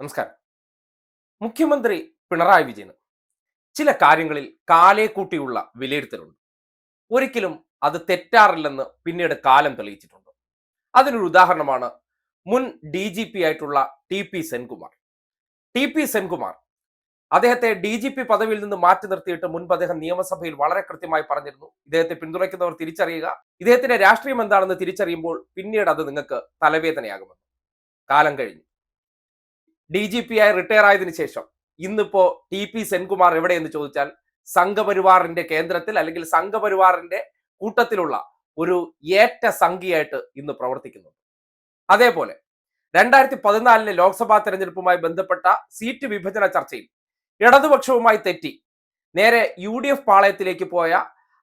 നമസ്കാരം. മുഖ്യമന്ത്രി പിണറായി വിജയൻ ചില കാര്യങ്ങളിൽ കാലേ കൂട്ടിയുള്ള വിലയിരുത്തലുണ്ട്. ഒരിക്കലും അത് തെറ്റാറില്ലെന്ന് പിന്നീട് കാലം തെളിയിച്ചിട്ടുണ്ട്. അതിനൊരു ഉദാഹരണമാണ് മുൻ ഡി ജി പി ആയിട്ടുള്ള T P Senkumar. T P Senkumar അദ്ദേഹത്തെ ഡി ജി പി പദവിയിൽ നിന്ന് മാറ്റി നിർത്തിയിട്ട് മുൻപ് അദ്ദേഹം നിയമസഭയിൽ വളരെ കൃത്യമായി പറഞ്ഞിരുന്നു. ഇദ്ദേഹത്തെ പിന്തുണയ്ക്കുന്നവർ തിരിച്ചറിയുക. ഇദ്ദേഹത്തിന്റെ രാഷ്ട്രീയം എന്താണെന്ന് തിരിച്ചറിയുമ്പോൾ പിന്നീട് അത് നിങ്ങൾക്ക് തലവേദനയാകുമെന്ന്. കാലം കഴിഞ്ഞു. ഡി ജി പി ആയി റിട്ടയർ ആയതിനു ശേഷം ഇന്നിപ്പോ ടി പി സെൻകുമാർ എവിടെയെന്ന് ചോദിച്ചാൽ സംഘപരിവാറിന്റെ കേന്ദ്രത്തിൽ അല്ലെങ്കിൽ സംഘപരിവാറിന്റെ കൂട്ടത്തിലുള്ള ഒരു ഏറ്റ സംഖ്യയായിട്ട് ഇന്ന് പ്രവർത്തിക്കുന്നുണ്ട്. അതേപോലെ രണ്ടായിരത്തി പതിനാലിലെ ലോക്സഭാ തെരഞ്ഞെടുപ്പുമായി ബന്ധപ്പെട്ട സീറ്റ് വിഭജന ചർച്ചയിൽ ഇടതുപക്ഷവുമായി തെറ്റി നേരെ യു ഡി എഫ് പാളയത്തിലേക്ക് പോയ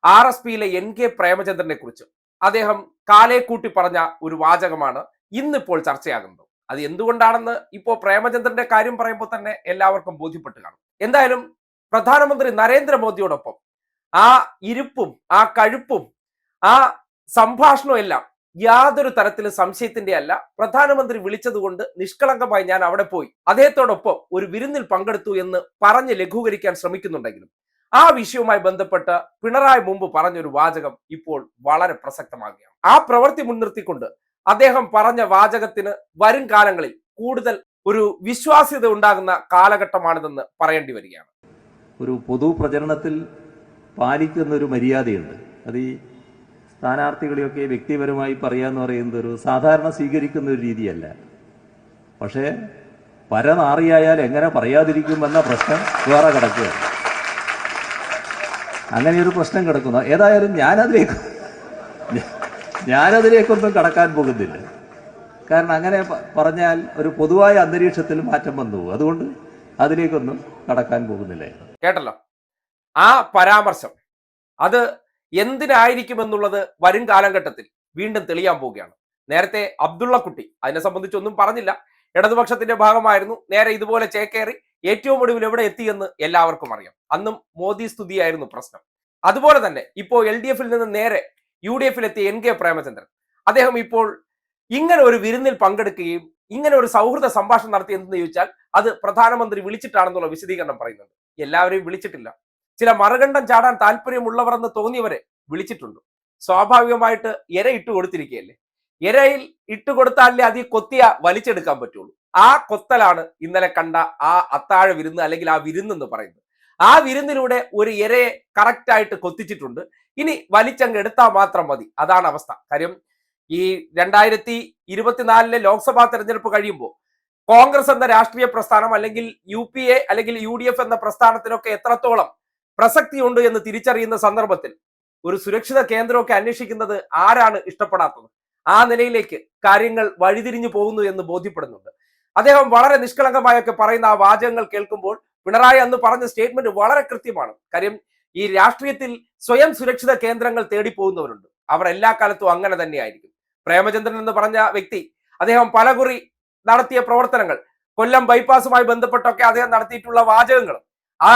ആർ എസ് പിയിലെ എൻ കെ പ്രേമചന്ദ്രനെ കുറിച്ച് അദ്ദേഹം കാലേക്കൂട്ടി പറഞ്ഞ ഒരു വാചകമാണ് ഇന്നിപ്പോൾ ചർച്ചയാകുന്നത്. അത് എന്തുകൊണ്ടാണെന്ന് ഇപ്പോൾ പ്രേമചന്ദ്രന്റെ കാര്യം പറയുമ്പോൾ തന്നെ എല്ലാവർക്കും ബോധ്യപ്പെട്ട് കാണും. എന്തായാലും പ്രധാനമന്ത്രി നരേന്ദ്രമോദിയോടൊപ്പം ആ ഇരുപ്പും ആ കഴുപ്പും ആ സംഭാഷണവും എല്ലാം യാതൊരു തരത്തിലും സംശയത്തിന്റെ അല്ല. പ്രധാനമന്ത്രി വിളിച്ചതുകൊണ്ട് നിഷ്കളങ്കമായി ഞാൻ അവിടെ പോയി. അദ്ദേഹത്തോടൊപ്പം ഒരു വിരുന്നിൽ പങ്കെടുത്തു എന്ന് പറഞ്ഞ് ലഘൂകരിക്കാൻ ശ്രമിക്കുന്നുണ്ടെങ്കിലും ആ വിഷയവുമായി ബന്ധപ്പെട്ട് പിണറായി മുമ്പ് പറഞ്ഞൊരു വാചകം ഇപ്പോൾ വളരെ പ്രസക്തമാകുകയാണ്. ആ പ്രവൃത്തി മുൻനിർത്തിക്കൊണ്ട് അദ്ദേഹം പറഞ്ഞ വാചകത്തിന് വരും കാലങ്ങളിൽ കൂടുതൽ ഒരു വിശ്വാസ്യത ഉണ്ടാകുന്ന കാലഘട്ടമാണിതെന്ന് പറയേണ്ടി വരികയാണ്. ഒരു പൊതു പ്രചരണത്തിൽ പാലിക്കുന്ന ഒരു മര്യാദയുണ്ട്. അത് ഈ സ്ഥാനാർത്ഥികളെയൊക്കെ വ്യക്തിപരമായി പറയാന്ന് പറയുന്നത് ഒരു സാധാരണ സ്വീകരിക്കുന്ന ഒരു രീതിയല്ല. പക്ഷേ പരനാറിയായാൽ എങ്ങനെ പറയാതിരിക്കുമെന്ന പ്രശ്നം വേറെ കിടക്കുക അങ്ങനെ ഒരു പ്രശ്നം കിടക്കുന്നു. ഏതായാലും ഞാനതിലേക്ക് ഞാനതിലേക്കൊന്നും കടക്കാൻ പോകുന്നില്ല. കാരണം അങ്ങനെ പറഞ്ഞാൽ ഒരു പൊതുവായ അന്തരീക്ഷത്തിൽ മാറ്റം വന്നു അതുകൊണ്ട് അതിലേക്കൊന്നും കടക്കാൻ പോകുന്നില്ല. കേട്ടല്ലോ? ആ പരാമർശം അത് എന്തിനായിരിക്കുമെന്നുള്ളത് വരും കാലഘട്ടത്തിൽ വീണ്ടും തെളിയാൻ പോവുകയാണ്. നേരത്തെ അബ്ദുള്ള കുട്ടി അതിനെ സംബന്ധിച്ചൊന്നും പറഞ്ഞില്ല. ഇടതുപക്ഷത്തിന്റെ ഭാഗമായിരുന്നു. നേരെ ഇതുപോലെ ചേക്കേറി ഏറ്റവും ഒടുവിൽ എവിടെ എത്തിയെന്ന് എല്ലാവർക്കും അറിയാം. അന്നും മോദി സ്തുതിയായിരുന്നു പ്രശ്നം. അതുപോലെ തന്നെ ഇപ്പോൾ എൽ ഡി എഫിൽ നിന്ന് നേരെ യു ഡി എഫിൽ എത്തിയ എൻ കെ പ്രേമചന്ദ്രൻ. അദ്ദേഹം ഇപ്പോൾ ഇങ്ങനെ ഒരു വിരുന്നിൽ പങ്കെടുക്കുകയും ഇങ്ങനെ ഒരു സൗഹൃദ സംഭാഷണം നടത്തി എന്തെന്ന് ചോദിച്ചാൽ അത് പ്രധാനമന്ത്രി വിളിച്ചിട്ടാണെന്നുള്ള വിശദീകരണം പറയുന്നുണ്ട്. എല്ലാവരെയും വിളിച്ചിട്ടില്ല. ചില മറുകണ്ഠം ചാടാൻ താല്പര്യമുള്ളവരെന്ന് തോന്നിയവരെ വിളിച്ചിട്ടുണ്ട്. സ്വാഭാവികമായിട്ട് ഇര ഇട്ട് കൊടുത്തിരിക്കുകയല്ലേ? ഇരയിൽ ഇട്ട് കൊടുത്താലേ അത് ഈ കൊത്തിയ വലിച്ചെടുക്കാൻ പറ്റുള്ളൂ. ആ കൊത്തലാണ് ഇന്നലെ കണ്ട ആ അത്താഴ വിരുന്ന് അല്ലെങ്കിൽ ആ വിരുന്ന് എന്ന് പറയുന്നത്. ആ വിരുന്നിലൂടെ ഒരു ഇരയെ കറക്റ്റ് ആയിട്ട് കൊത്തിച്ചിട്ടുണ്ട്. ഇനി വലിച്ചങ്ങ് എടുത്താൽ മാത്രം മതി. അതാണ് അവസ്ഥ. കാര്യം ഈ രണ്ടായിരത്തി ഇരുപത്തിനാലിലെ ലോക്സഭാ തെരഞ്ഞെടുപ്പ് കഴിയുമ്പോൾ കോൺഗ്രസ് എന്ന രാഷ്ട്രീയ പ്രസ്ഥാനം അല്ലെങ്കിൽ യു പി എ അല്ലെങ്കിൽ യു ഡി എഫ് എന്ന പ്രസ്ഥാനത്തിനൊക്കെ എത്രത്തോളം പ്രസക്തിയുണ്ട് എന്ന് തിരിച്ചറിയുന്ന സന്ദർഭത്തിൽ ഒരു സുരക്ഷിത കേന്ദ്രമൊക്കെ അന്വേഷിക്കുന്നത് ആരാണ് ഇഷ്ടപ്പെടാത്തത്? ആ നിലയിലേക്ക് കാര്യങ്ങൾ വഴിതിരിഞ്ഞു പോകുന്നു എന്ന് ബോധ്യപ്പെടുന്നുണ്ട്. അദ്ദേഹം വളരെ നിഷ്കളങ്കമായൊക്കെ പറയുന്ന ആ വാചകങ്ങൾ കേൾക്കുമ്പോൾ പിണറായി അന്ന് പറഞ്ഞ സ്റ്റേറ്റ്മെന്റ് വളരെ കൃത്യമാണ്. കാര്യം ഈ രാഷ്ട്രീയത്തിൽ സ്വയം സുരക്ഷിത കേന്ദ്രങ്ങൾ തേടി പോകുന്നവരുണ്ട്. അവർ എല്ലാ കാലത്തും അങ്ങനെ തന്നെയായിരിക്കും. പ്രേമചന്ദ്രൻ എന്ന് പറഞ്ഞ വ്യക്തി അദ്ദേഹം പലകുറി നടത്തിയ പ്രവർത്തനങ്ങൾ കൊല്ലം ബൈപ്പാസുമായി ബന്ധപ്പെട്ടൊക്കെ അദ്ദേഹം നടത്തിയിട്ടുള്ള വാചകങ്ങൾ ആ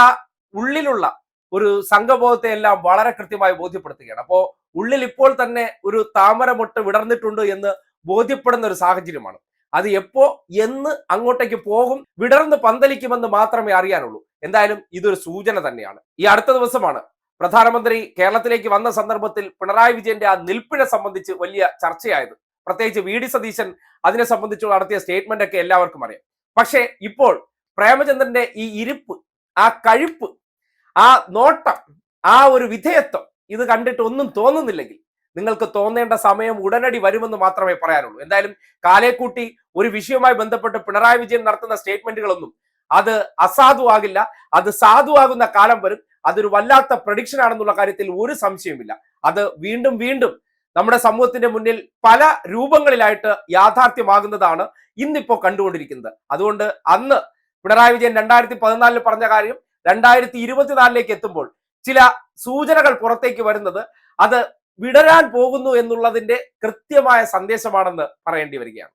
ഉള്ളിലുള്ള ഒരു സംഘബോധത്തെ എല്ലാം വളരെ കൃത്യമായി ബോധ്യപ്പെടുത്തുകയാണ്. അപ്പോൾ ഉള്ളിൽ ഇപ്പോൾ തന്നെ ഒരു താമരമൊട്ട് വിടർന്നിട്ടുണ്ട് എന്ന് ബോധ്യപ്പെടുന്ന ഒരു സാഹചര്യമാണ്. അത് എപ്പോ എന്ന് അങ്ങോട്ടേക്ക് പോകും വിടർന്ന് പന്തലിക്കുമെന്ന് മാത്രമേ അറിയാനുള്ളൂ. എന്തായാലും ഇതൊരു സൂചന തന്നെയാണ്. ഈ അടുത്ത ദിവസമാണ് പ്രധാനമന്ത്രി കേരളത്തിലേക്ക് വന്ന സന്ദർഭത്തിൽ പിണറായി വിജയന്റെ ആ നിൽപ്പിനെ സംബന്ധിച്ച് വലിയ ചർച്ചയായത്. പ്രത്യേകിച്ച് വി ഡി സതീശൻ അതിനെ സംബന്ധിച്ച് നടത്തിയ സ്റ്റേറ്റ്മെന്റ് ഒക്കെ എല്ലാവർക്കും അറിയാം. പക്ഷേ ഇപ്പോൾ പ്രേമചന്ദ്രന്റെ ഈ ഇരിപ്പ് ആ കഴിപ്പ് ആ നോട്ടം ആ ഒരു വിധേയത്വം ഇത് കണ്ടിട്ട് ഒന്നും തോന്നുന്നില്ലെങ്കിൽ നിങ്ങൾക്ക് തോന്നേണ്ട സമയം ഉടനടി വരുമെന്ന് മാത്രമേ പറയാനുള്ളൂ. എന്തായാലും കാലേക്കൂട്ടി ഒരു വിഷയവുമായി ബന്ധപ്പെട്ട് പിണറായി വിജയൻ നടത്തുന്ന സ്റ്റേറ്റ്മെന്റുകളൊന്നും അത് അസാധുവാകില്ല. അത് സാധുവാകുന്ന കാലം വരും. അതൊരു വല്ലാത്ത പ്രഡിക്ഷൻ ആണെന്നുള്ള കാര്യത്തിൽ ഒരു സംശയമില്ല അത് വീണ്ടും വീണ്ടും നമ്മുടെ സമൂഹത്തിന്റെ മുന്നിൽ പല രൂപങ്ങളിലായിട്ട് യാഥാർത്ഥ്യമാകുന്നതാണ് ഇന്നിപ്പോ കണ്ടുകൊണ്ടിരിക്കുന്നത്. അതുകൊണ്ട് അന്ന് പിണറായി വിജയൻ രണ്ടായിരത്തി പതിനാലിൽ പറഞ്ഞ കാര്യം രണ്ടായിരത്തി ഇരുപത്തിനാലിലേക്ക് എത്തുമ്പോൾ ചില സൂചനകൾ പുറത്തേക്ക് വരുന്നത് അത് വിടരാൻ പോകുന്നു എന്നുള്ളതിന്റെ കൃത്യമായ സന്ദേശമാണെന്ന് പറയേണ്ടി വരികയാണ്.